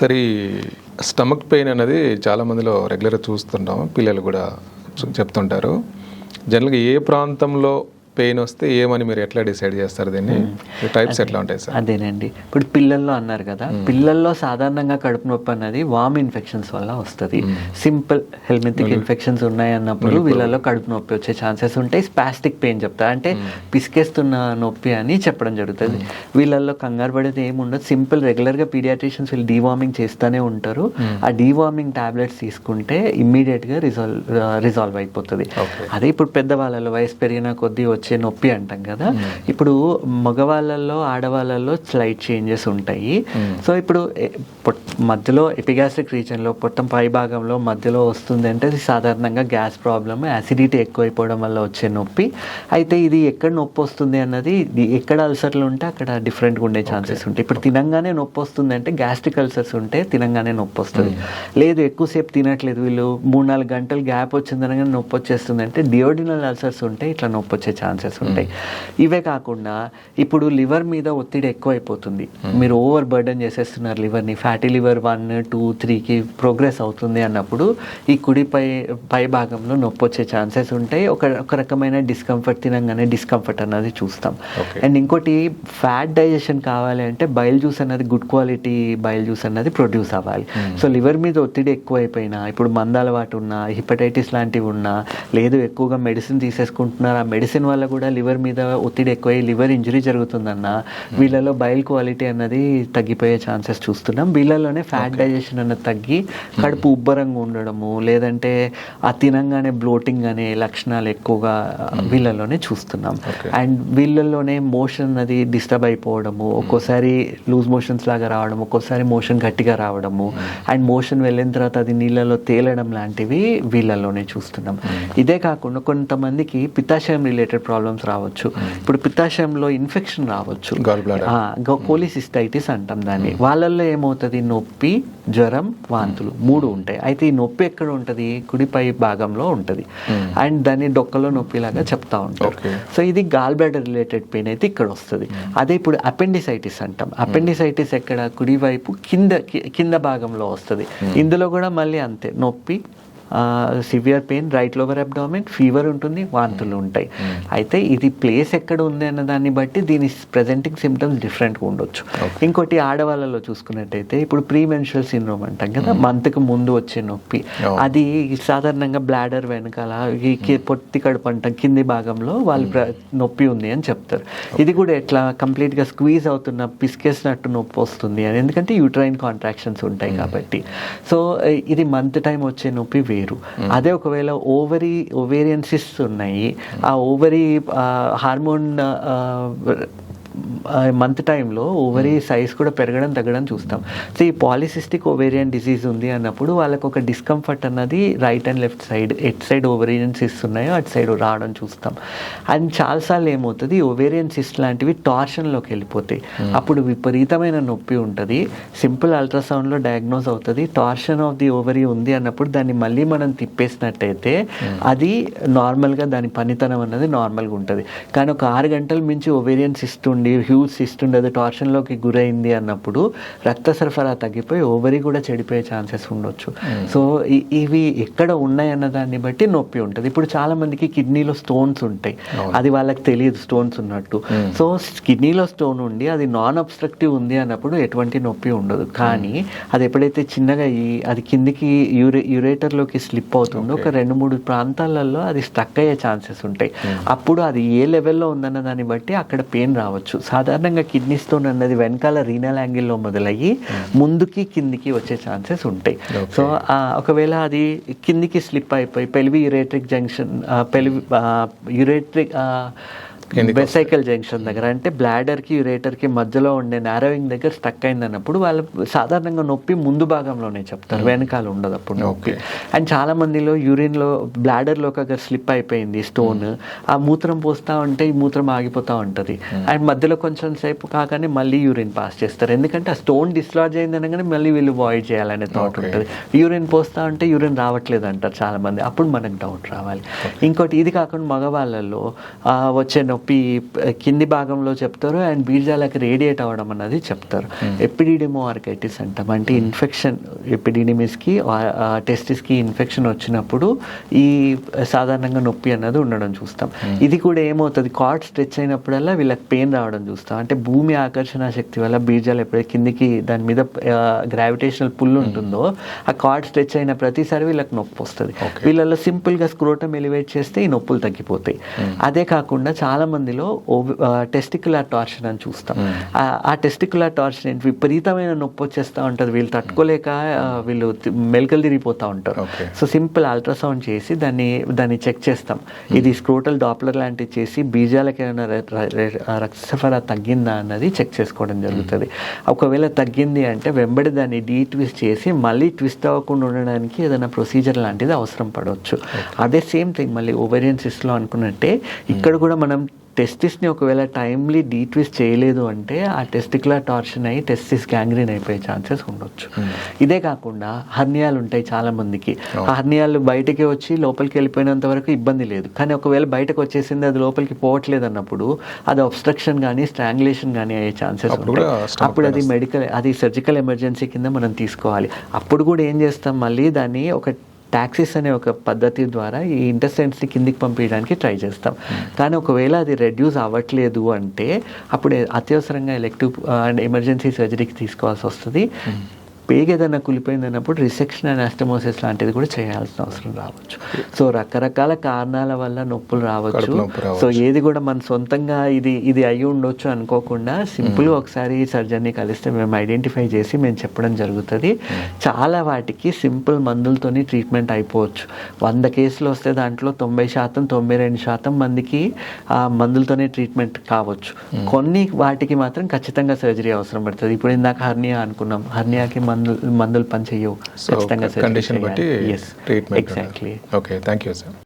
Compulsory stomach pain అనేది చాలా మందిలో రెగ్యులర్గా చూస్తుంటాము. పిల్లలు కూడా చెప్తుంటారు. జనరల్గా ఏ ప్రాంతంలో పెయిన్ వస్తే ఏమని మీరు ఎట్లా డిసైడ్ చేస్తారు దీన్ని? టైప్స్ ఎట్లా ఉంటాయి సార్? అదేనండి. ఇప్పుడు పిల్లల్లో అన్నారు కదా పిల్లల్లో సాధారణంగా కడుపు నొప్పి అన్నది వామ్ ఇన్ఫెక్షన్స్ వల్ల వస్తుంది. సింపుల్ హెల్మెథిక్ ఇన్ఫెక్షన్స్ ఉన్నాయి అన్నప్పుడు వీళ్ళలో కడుపు నొప్పి వచ్చే ఛాన్సెస్ ఉంటాయి. స్పాస్టిక్ పెయిన్ చెప్తారు. అంటే పిసికేస్తున్న నొప్పి అని చెప్పడం జరుగుతుంది. వీళ్ళల్లో కంగారు పడేది ఏముండదు సింపుల్ రెగ్యులర్గా పీడియాట్రిషియన్స్ వీళ్ళు డీవార్మింగ్ చేస్తూనే ఉంటారు. ఆ డీవార్మింగ్ టాబ్లెట్స్ తీసుకుంటే ఇమ్మీడియట్గా రిజాల్వ్ రిజాల్వ్ అయిపోతుంది. అదే ఇప్పుడు పెద్దవాళ్ళలో వయసు పెరిగిన కొద్దీ వచ్చే నొప్పి అంటాం కదా. ఇప్పుడు మగవాళ్ళల్లో ఆడవాళ్ళలో స్లైట్ చేంజెస్ ఉంటాయి. సో ఇప్పుడు మధ్యలో ఎపిగాస్ట్రిక్ రీజన్లో పొట్టం పై భాగంలో మధ్యలో వస్తుంది అంటే సాధారణంగా గ్యాస్ ప్రాబ్లమ్ యాసిడిటీ ఎక్కువైపోవడం వల్ల వచ్చే నొప్పి. అయితే ఇది ఎక్కడ నొప్పి వస్తుంది అన్నది ఎక్కడ అల్సర్లు ఉంటే అక్కడ డిఫరెంట్గా ఉండే ఛాన్సెస్ ఉంటాయి. ఇప్పుడు తినంగానే నొప్పి వస్తుంది అంటే గ్యాస్ట్రిక్ అల్సర్స్ ఉంటే తినంగానే నొప్పి వస్తుంది. లేదు ఎక్కువసేపు తినట్లేదు వీళ్ళు. మూడు నాలుగు గంటలు గ్యాప్ వచ్చిందనగా నొప్పి వచ్చేస్తుంది అంటే డియోడినల్ అల్సర్స్ ఉంటే ఇట్లా నొప్పి వచ్చే ఛాన్సెస్ ఉంటాయి. ఇవే కాకుండా ఇప్పుడు లివర్ మీద ఒత్తిడి ఎక్కువైపోతుంది. మీరు ఓవర్ బర్డన్ చేసేస్తున్నారు లివర్ని ఫ్యాటీ లివర్ వన్ టూ త్రీకి ప్రోగ్రెస్ అవుతుంది అన్నప్పుడు ఈ కుడి పై భాగంలో నొప్పి వచ్చే ఛాన్సెస్ ఉంటాయి. ఒక ఒక రకమైన డిస్కంఫర్ట్ తినంగానే డిస్కంఫర్ట్ అన్నది చూస్తాం. అండ్ ఇంకోటి ఫ్యాట్ డైజెషన్ కావాలి అంటే బయల్ జ్యూస్ అన్నది గుడ్ క్వాలిటీ బయల్ జ్యూస్ అన్నది ప్రొడ్యూస్ అవ్వాలి. సో లివర్ మీద ఒత్తిడి ఎక్కువైపోయినా ఇప్పుడు మంద అలవాటు ఉన్నా హిపటైటిస్ లాంటివి ఉన్నా లేదు ఎక్కువగా మెడిసిన్ తీసేసుకుంటున్నారు ఆ మెడిసిన్ వల్ల కూడా లివర్ మీద ఒత్తిడి ఎక్కువై లివర్ ఇంజరీ జరుగుతుందన్న వీళ్ళలో బయల్ క్వాలిటీ అన్నది తగ్గిపోయే ఛాన్సెస్ చూస్తున్నాం. వీళ్ళలోనే ఫ్యాట్ డైజెషన్ అన్నది తగ్గి కడుపు ఉబ్బరంగా ఉండడము లేదంటే ఆ తినంగానే బ్లోటింగ్ అనే లక్షణాలు ఎక్కువగా వీళ్ళలోనే చూస్తున్నాం. అండ్ వీళ్ళల్లోనే మోషన్ అన్నది డిస్టర్బ్ అయిపోవడము ఒక్కోసారి లూజ్ మోషన్స్ లాగా రావడం ఒక్కోసారి మోషన్ గట్టిగా రావడము అండ్ మోషన్ వెళ్ళిన తర్వాత అది నీళ్ళలో తేలడం లాంటివి వీళ్ళలోనే చూస్తున్నాం. ఇదే కాకుండా కొంతమందికి పిత్తాశయం రిలేటెడ్ ప్రాబ్లమ్స్ రావచ్చు. ఇప్పుడు పిత్తాశయంలో ఇన్ఫెక్షన్ రావచ్చు. కోలిసిస్టైటిస్ అంటాం దాన్ని. వాళ్ళల్లో ఏమవుతుంది? నొప్పి జ్వరం వాంతులు మూడు ఉంటాయి. అయితే ఈ నొప్పి ఎక్కడ ఉంటుంది? కుడిపై భాగంలో ఉంటుంది. అండ్ దాన్ని డొక్కలో నొప్పిలాగా చెప్తా ఉంటారు. సో ఇది గాల్ బ్లాడర్ రిలేటెడ్ పెయిన్ అయితే ఇక్కడ వస్తుంది. అదే ఇప్పుడు అపెండిసైటిస్ అంటాం. అపెండిసైటిస్ ఎక్కడ? కుడివైపు కింద కింద భాగంలో వస్తుంది. ఇందులో కూడా మళ్ళీ అంతే. నొప్పి severe pain right lower abdomen fever ఉంటుంది వాంతులు ఉంటాయి. అయితే ఇది ప్లేస్ ఎక్కడ ఉంది అన్న దాన్ని బట్టి దీని ప్రెజెంటింగ్ సిమ్టమ్స్ డిఫరెంట్గా ఉండొచ్చు. ఇంకోటి ఆడవాళ్ళలో చూసుకున్నట్టయితే ఇప్పుడు ప్రీ మెన్షువల్ సిండ్రోమ్ అంటాం కదా మంత్కి ముందు వచ్చే నొప్పి. అవును. అది సాధారణంగా బ్లాడర్ వెనకాల ఈ పొత్తి కడుపు అంటాం కింది భాగంలో వాళ్ళు నొప్పి ఉంది అని చెప్తారు. ఇది కూడా ఎట్లా కంప్లీట్గా స్క్వీజ్ అవుతున్న పిసికేసినట్టు నొప్పి వస్తుంది అని. ఎందుకంటే యూట్రైన్ కాంట్రాక్షన్స్ ఉంటాయి కాబట్టి. సో ఇది మంత్ టైం వచ్చే నొప్పి వేరు. అదే ఒకవేళ ఓవరీ ఓవేరియన్సిస్ ఉన్నాయి ఆ ఓవరీ హార్మోన్ మంత్ టైంలో ఓవరీ సైజ్ కూడా పెరగడం తగ్గడం చూస్తాం. సో ఈ పాలిసిస్టిక్ ఓవేరియన్ డిసీజ్ ఉంది అన్నప్పుడు వాళ్ళకు ఒక డిస్కంఫర్ట్ అన్నది right and left side at side ovarian cyst ఉన్నాయో అటు సైడ్ రావడం చూస్తాం. అండ్ చాలాసార్లు ఏమవుతుంది ఓవేరియన్ సిస్ట్ లాంటివి టార్షన్లోకి వెళ్ళిపోతాయి. అప్పుడు విపరీతమైన నొప్పి ఉంటుంది. సింపుల్ అల్ట్రాసౌండ్లో డయాగ్నోస్ అవుతుంది. టార్షన్ ఆఫ్ ది ఓవరీ ఉంది అన్నప్పుడు దాన్ని మళ్ళీ మనం తిప్పేసినట్టయితే అది నార్మల్గా దాని పనితనం అన్నది నార్మల్గా ఉంటుంది. కానీ ఒక ఆరు గంటల మించి ఓవేరియన్ సిస్ట్ ఉండి హ్యూజ్ సిస్ట్ ఉండి అది టార్షన్లోకి గురైంది అన్నప్పుడు రక్త సరఫరా తగ్గిపోయి ఓవరీ కూడా చెడిపోయే ఛాన్సెస్ ఉండొచ్చు. సో ఇ- ఇవి ఎక్కడ ఉన్నాయి అన్న దాన్ని బట్టి నొప్పి ఉంటుంది. ఇప్పుడు చాలా మందికి కిడ్నీలో స్టోన్స్ ఉంటాయి. అది వాళ్ళకి తెలియదు స్టోన్స్ ఉన్నట్టు. సో కిడ్నీలో స్టోన్ ఉండి అది నాన్ అబ్స్ట్రక్టివ్ ఉంది అన్నప్పుడు ఎటువంటి నొప్పి ఉండదు. కానీ అది ఎప్పుడైతే చిన్నగా ఈ అది కిందికి యూరే యురేటర్లోకి స్లిప్ అవుతుందో ఒక రెండు మూడు ప్రాంతాలలో అది స్టక్ అయ్యే ఛాన్సెస్ ఉంటాయి. అప్పుడు అది ఏ లెవెల్లో ఉందన్న దాన్ని బట్టి అక్కడ పెయిన్ రావచ్చు. సాధారణంగా కిడ్నీ స్టోన్ అన్నది వెనకాల రీనల్ యాంగిల్లో మొదలయ్యి ముందుకి కిందికి వచ్చే ఛాన్సెస్ ఉంటాయి. సో ఒకవేళ అది కిందికి స్లిప్ అయిపోయి పెలివి యురేట్రిక్ జంక్షన్ పెలివి యురేట్రిక్ వెసైకల్ జంక్షన్ దగ్గర. అంటే బ్లాడర్కి యురేటర్కి మధ్యలో ఉండే నారోవింగ్ దగ్గర స్టక్ అయింది అన్నప్పుడు వాళ్ళు సాధారణంగా నొప్పి ముందు భాగంలోనే చెప్తారు వెనకాల ఉండదు అప్పుడు నొప్పి. అండ్ చాలా మందిలో యూరిన్లో బ్లాడర్లోకి అక్కడ స్లిప్ అయిపోయింది స్టోన్. ఆ మూత్రం పోస్తా ఉంటే ఈ మూత్రం ఆగిపోతూ ఉంటుంది. అండ్ మధ్యలో కొంచెం సేపు కాగానే మళ్ళీ యూరిన్ పాస్ చేస్తారు. ఎందుకంటే ఆ స్టోన్ డిస్లార్జ్ అయింది అనగానే మళ్ళీ వీళ్ళు వాయిడ్ చేయాలనే థాట్ ఉంటుంది. యూరిన్ పోస్తా ఉంటే యూరిన్ రావట్లేదు అంటారు చాలా మంది అప్పుడు మనకు డౌట్ రావాలి. ఇంకోటి ఇది కాకుండా మగవాళ్ళలో ఆ, వచ్చే నొప్పి నొప్పి కింది భాగంలో చెప్తారు అండ్ బీర్జాలకి రేడియేట్ అవ్వడం అన్నది చెప్తారు. ఎపిడిడిమో ఆర్కైటిస్ అంటాం. అంటే ఇన్ఫెక్షన్ ఎపిడిడిమిస్కి టెస్టిస్కి ఇన్ఫెక్షన్ వచ్చినప్పుడు ఈ సాధారణంగా నొప్పి అన్నది ఉండడం చూస్తాం. ఇది కూడా ఏమవుతుంది? కార్డ్ స్ట్రెచ్ అయినప్పుడల్లా వీళ్ళకి పెయిన్ రావడం చూస్తాం. అంటే భూమి ఆకర్షణ శక్తి వల్ల బీర్జాలు ఎప్పుడైతే కిందికి దాని మీద గ్రావిటేషనల్ పుల్ ఉంటుందో ఆ కార్డ్ స్ట్రెచ్ అయిన ప్రతిసారి వీళ్ళకి నొప్పి వస్తుంది. వీళ్ళలో సింపుల్గా స్క్రోటం ఎలివేట్ చేస్తే ఈ నొప్పులు తగ్గిపోతాయి. అదే కాకుండా చాలా మందిలో టెస్టికులర్ టార్షన్ అని చూస్తాం. ఆ- టెస్టికులర్ టార్షన్ ఏంటి? విపరీతమైన నొప్పి వచ్చేస్తూ ఉంటుంది. వీళ్ళు తట్టుకోలేక వీళ్ళు మెలికలు తిరిగిపోతూ ఉంటారు. సో సింపుల్ అల్ట్రాసౌండ్ చేసి దాన్ని దాన్ని చెక్ చేస్తాం. ఇది స్క్రోటల్ డాప్లర్ లాంటివి చేసి బీజాలకి ఏమైనా రక్త సరఫరా తగ్గిందా అన్నది చెక్ చేసుకోవడం జరుగుతుంది. ఒకవేళ తగ్గింది అంటే వెంబడి దాన్ని డీ ట్విస్ట్ చేసి మళ్ళీ ట్విస్ట్ అవ్వకుండా ఉండడానికి ఏదైనా ప్రొసీజర్ లాంటిది అవసరం పడవచ్చు. అదే సేమ్ థింగ్ మళ్ళీ ఓవేరియన్ సిస్ట్లో అనుకున్నట్టే ఇక్కడ కూడా మనం టెస్టిస్ని ఒకవేళ టైమ్లీ డీట్విస్ట్ చేయలేదు అంటే ఆ టెస్టికులర్ టార్షన్ అయ్యి టెస్టిస్ గ్యాంగ్రీన్ అయిపోయే ఛాన్సెస్ ఉండొచ్చు. ఇదే కాకుండా హర్నియాలు ఉంటాయి చాలా మందికి. ఆ హర్నియాలు బయటికి వచ్చి లోపలికి వెళ్ళిపోయినంత వరకు ఇబ్బంది లేదు. కానీ ఒకవేళ బయటకు వచ్చేసింది అది లోపలికి పోవట్లేదు అన్నప్పుడు అది అబ్స్ట్రక్షన్ కానీ స్ట్రాంగులేషన్ కానీ అయ్యే ఛాన్సెస్ ఉంటాయి. అప్పుడు అది మెడికల్ అది సర్జికల్ ఎమర్జెన్సీ కింద మనం తీసుకోవాలి. అప్పుడు కూడా ఏం చేస్తాం? మళ్ళీ దాన్ని ఒక ట్యాక్సీస్ అనే ఒక పద్ధతి ద్వారా ఈ ఇంటర్సెంట్స్ని కిందికి పంపించడానికి ట్రై చేస్తాం. కానీ ఒకవేళ అది రెడ్యూస్ అవ్వట్లేదు అంటే అప్పుడు అత్యవసరంగా ఎలెక్టివ్ అండ్ ఎమర్జెన్సీ సర్జరీకి తీసుకోవాల్సి వస్తుంది. పేగు ఏదైనా కులిపోయింది అన్నప్పుడు రిసెక్షన్ అండ్ అస్టమోసిస్ లాంటిది కూడా చేయాల్సిన అవసరం రావచ్చు. సో రకరకాల కారణాల వల్ల నొప్పులు రావచ్చు. సో ఏది కూడా మన సొంతంగా ఇది ఇది అయ్యి ఉండొచ్చు అనుకోకుండా సింపుల్గా ఒకసారి సర్జన్ని కలిస్తే మేము ఐడెంటిఫై చేసి మేము చెప్పడం జరుగుతుంది. చాలా వాటికి సింపుల్ మందులతోని ట్రీట్మెంట్ అయిపోవచ్చు. వంద కేసులు వస్తే దాంట్లో తొంభై శాతం తొంభై రెండు శాతం మందికి ఆ మందులతోనే ట్రీట్మెంట్ కావచ్చు. కొన్ని వాటికి మాత్రం ఖచ్చితంగా సర్జరీ అవసరం పడుతుంది. ఇప్పుడు ఇందాక హర్నియా అనుకున్నాం. హర్నియాకి మందులు మందులు పనిచేయవు. ఖచ్చితంగా కండిషన్ బట్టి treatment exactly okay thank you sir